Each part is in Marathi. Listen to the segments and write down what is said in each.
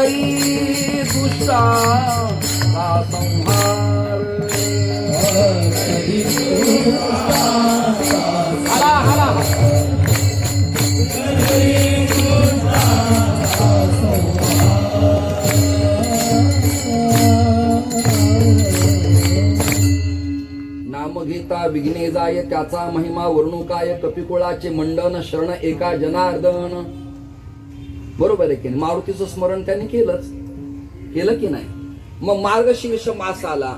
करी दुष्टा संहार। विघ्ने जाय त्याचा महिमा वर्णुकाय कपिकुळाचे मंडन शरण एका जनार्दन। बरोबर आहे की नाही? मारुतीचं स्मरण त्यांनी केलंच. केलं की नाही? मग मार्गशीर्ष मास आला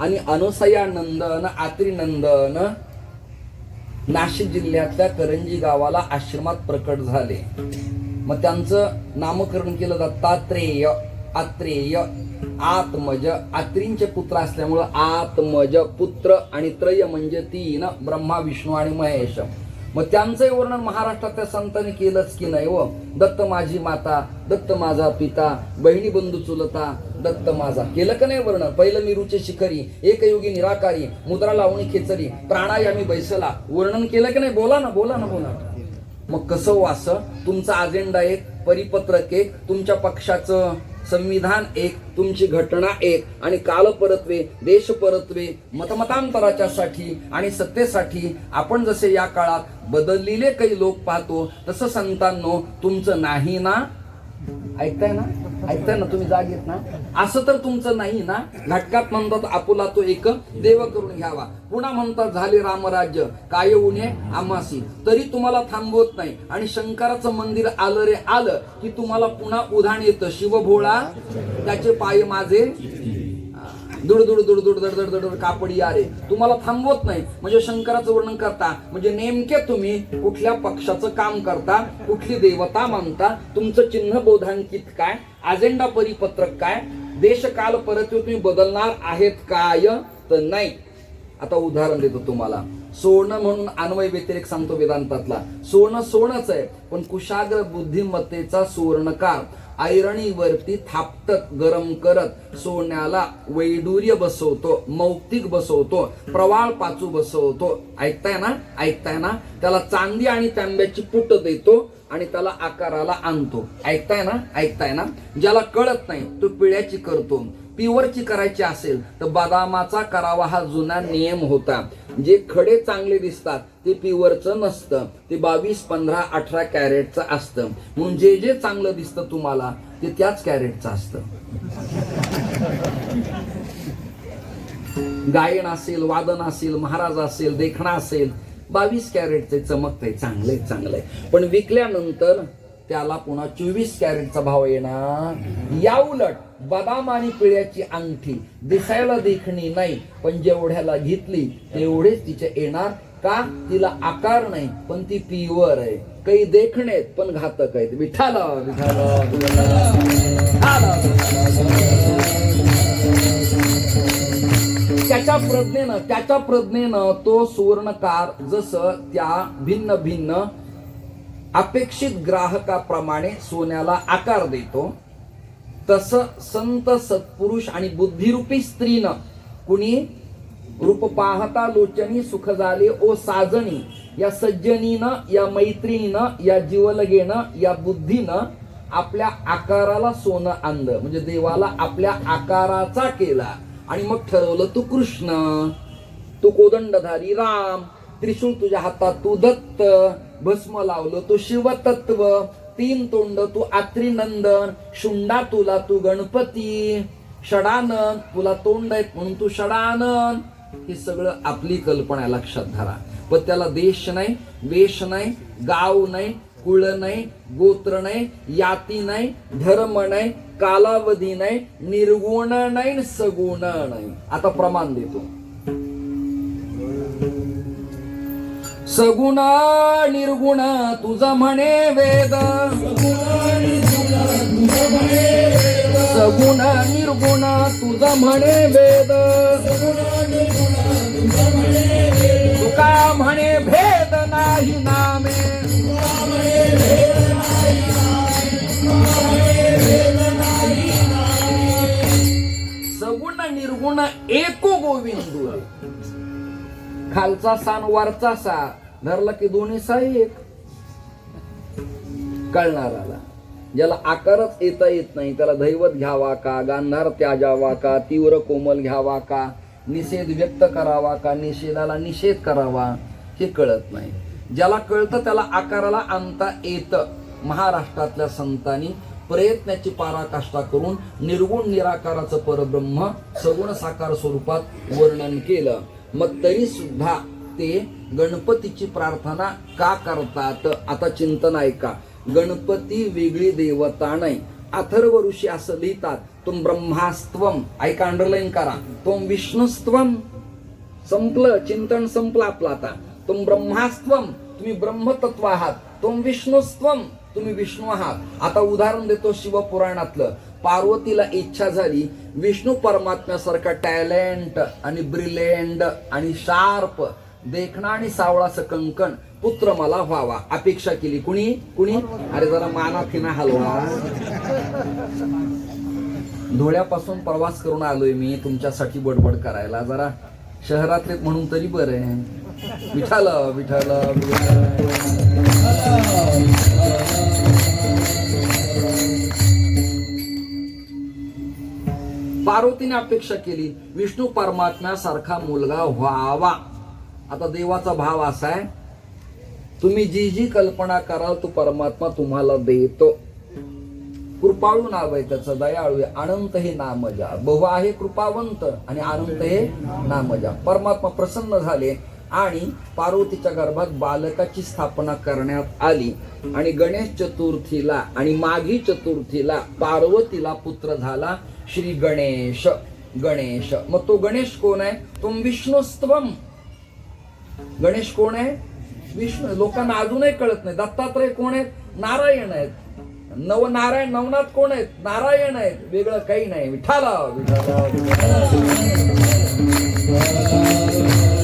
आणि अनसया नंदन आत्री नंदन नाशिक जिल्ह्यातल्या करंजी गावाला आश्रमात प्रकट झाले. मग त्यांचं नामकरण केलं दत्तात्रेय आत्रेय आत्मज. आत्रींचे पुत्र असल्यामुळं आत्मज पुत्र आणि त्रय म्हणजे तीन ब्रह्मा विष्णू आणि महेश. मग त्यांचंही वर्णन महाराष्ट्रातल्या संतांनी केलंच की नाही व दत्त माझी माता दत्त माझा पिता बहिणी बंधू चुलता दत्त माझा. केलं का नाही वर्णन? पहिलं मी रुचे शिखरी एकयोगी निराकारी मुद्रा लावणी खेचरी प्राणायामी बैसला. वर्णन केलं की नाही? बोला ना बोला ना बोला मग कसं वास असं? तुमचा अजेंडा एक परिपत्रक एक तुमच्या पक्षाचं संविधान एक तुमची घटना एक आणि काल परत्वे देश परत्वे मतमतांतराच्या साठी आणि सत्तेसाठी आपण जसे या काळात बदललेले काही लोक पाहतो तसं संतांनो तुमचं नाही ना? ऐकताय ना? ऐकताय ना तुम्ही जाग येत ना? असं तर तुमचं नाही ना? नाटकात म्हणतात आपुला तो एक देव करून घ्यावा. पुन्हा म्हणतात झाले रामराज्य काय उणे आमासी तरी तुम्हाला थांबवत नाही. आणि शंकराचं मंदिर आलं रे आलं की तुम्हाला पुन्हा उधाण येतं. शिवभोळा त्याचे पाय माझे दुड दुड दुड दुड दड दड दड कापडी यारे तुम्हाला थांबवत नाही. म्हणजे शंकराचं वर्णन करता. म्हणजे नेमके तुम्ही कुठल्या पक्षाचं काम करता कुठली देवता मानता तुमचं चिन्ह बोधांकित काय अजेंडा परिपत्रक काय देशकाल परत तुम्ही बदलणार आहेत काय तर नाही. आता उदाहरण देतो तुम्हाला. सोनं म्हणून अन्वय व्यतिरेक सांगतो वेदांतातला. सोनं सोनच आहे पण कुशाग्र बुद्धिमत्तेचा सुवर्णकार. ऐरणीवरती थापटत गरम करत सोन्याला वैडूर्य बसवतो मौक्तिक बसवतो प्रवाळ पाचू बसवतो. ऐकताय ना? ऐकताय ना? त्याला चांदी आणि तांब्याची पुट देतो आणि त्याला आकाराला आणतो. ऐकताय ना? ऐकताय ना? ज्याला कळत नाही तो पिळ्याची करतो. पिवरची करायची असेल तर बदामाचा करावा हा जुना नियम होता. जे खडे चांगले दिसतात ते पिवरचं नसतं. ते बावीस पंधरा अठरा कॅरेटचं असतं. म्हणून जे जे चांगलं दिसतं तुम्हाला ते त्याच कॅरेटचं असतं. गायन असेल वादन असेल महाराज असेल देखणा असेल बावीस कॅरेटचे चमकतंय चांगलंय चांगलंय पण विकल्यानंतर त्याला पुन्हा चोवीस कॅरेटचा भाव येणार. या उलट बदाम आणि पिळ्याची अंगठी दिसायला देखणी नाही पण जेवढ्याला घेतली तेवढेच तिचे येणार. का? तिला आकार नाही पण ती पिवर आहे. काही देखणे आहेत, पण घातक आहेत. विठाल. विठाला. त्याच्या प्रज्ञेनं त्याच्या प्रज्ञेनं तो सुवर्णकार जसं त्या भिन्न भिन्न अपेक्षित ग्राहकाप्रमाणे सोन्याला आकार देतो. तसं संत सत्पुरुष आणि बुद्धिरूपी स्त्रीनं कुणी रूप पाहता लोचनी सुख झाले ओ साजणी या सज्जनीनं या मैत्रिणीनं या जीवलगेनं या बुद्धीनं आपल्या आकाराला सोनं आणलं. म्हणजे देवाला आपल्या आकाराचा केला. आणि मग ठरवलं तू कृष्ण तू कोदंडधारी राम त्रिशूळ तुझ्या हातात तू दत्त भस्म लावलं तो शिवतत्व तीन तोंड तू आत्रिनंदन शुंडा तुला तू गणपती षडानन तुला तोंड आहेत म्हणून तू षडानन. हे सगळं आपली कल्पना लक्षात धरा. पण त्याला देश नाही वेश नाही गाव नाही कुळ नाही गोत्र नाही याती नाही धर्म नाही कालावधी नाही निर्गुण नाही सगुण नाही. आता प्रमाण देतो. सगुण निर्गुण तुझं म्हणे वेद. सगुण निर्गुण तुझं म्हणे वेद. तुका म्हणे भेद नाही नामे. सगुण निर्गुण एको गोविंद. खालचा सान वरचा सा. धरला की दोन्ही साई एक. कळणाराला ज्याला आकारच येता येत नाही त्याला दैवत घ्यावा का गांधार त्याजावा का तीव्र कोमल घ्यावा का निषेध व्यक्त करावा का निषेधाला निषेध करावा हे कळत नाही. ज्याला कळतं त्याला आकाराला आणता येतं. महाराष्ट्रातल्या संतांनी प्रयत्नाची पराकाष्ठा करून निर्गुण निराकाराचं परब्रह्म सगुण साकार स्वरूपात वर्णन केलं. मग तरी सुद्धा ते गणपतीची प्रार्थना का करतात? आता चिंतन ऐका. गणपती वेगळी देवता नाही. अथर्व ऋषी असं लिहितात तुम ब्रह्मास्त्वम ऐका अंडरलाईन करा. तुम विष्णुस्त्वम संपलं. चिंतन संपलं आपलं आता. तुम ब्रह्मास्त्वम तुम्ही ब्रह्मतत्व आहात. तुम विष्णुस्त्वम तुम्ही विष्णू आहात. आता उदाहरण देतो शिवपुराणातलं. पार्वतीला इच्छा झाली विष्णू परमात्म्यासारखा टॅलेंट आणि ब्रिलियंट आणि शार्प देखणा आणि सावळाचं कंकण पुत्र मला व्हावा. अपेक्षा केली. कुणी? कुणी? अरे जरा माना फिना हलवा. धुळ्यापासून प्रवास करून आलोय मी. तुमच्यासाठी बडबड करायला. जरा शहरातले म्हणून तरी बरं आहे. विठाल विठाल पार्वतीने अपेक्षा केली. विष्णू परमात्म्यासारखा मुलगा व्हावा. आता देवाचा भाव असा आहे तुम्ही जी जी कल्पना कराल तो परमात्मा तुम्हाला देतो. कृपाळू नाव आहे त्याचं दयाळू आहे. अनंत हे नामजा. बहु आहे कृपावंत आणि अनंत हे नामजा. परमात्मा प्रसन्न झाले आणि पार्वतीच्या गर्भात बालकाची स्थापना करण्यात आली. आणि गणेश चतुर्थीला आणि माघी चतुर्थीला पार्वतीला पुत्र झाला श्री गणेश. गणेश. मग तो गणेश कोण आहे? तुम विष्णुस्तवम गणेश कोण आहे विष्णू लोकांना अजूनही कळत नाही. दत्तात्रय कोण आहेत? नारायण आहेत. नव नारायण नवनाथ कोण आहेत? नारायण आहेत. वेगळं काही नाही. विठाला विठाला, विठाला.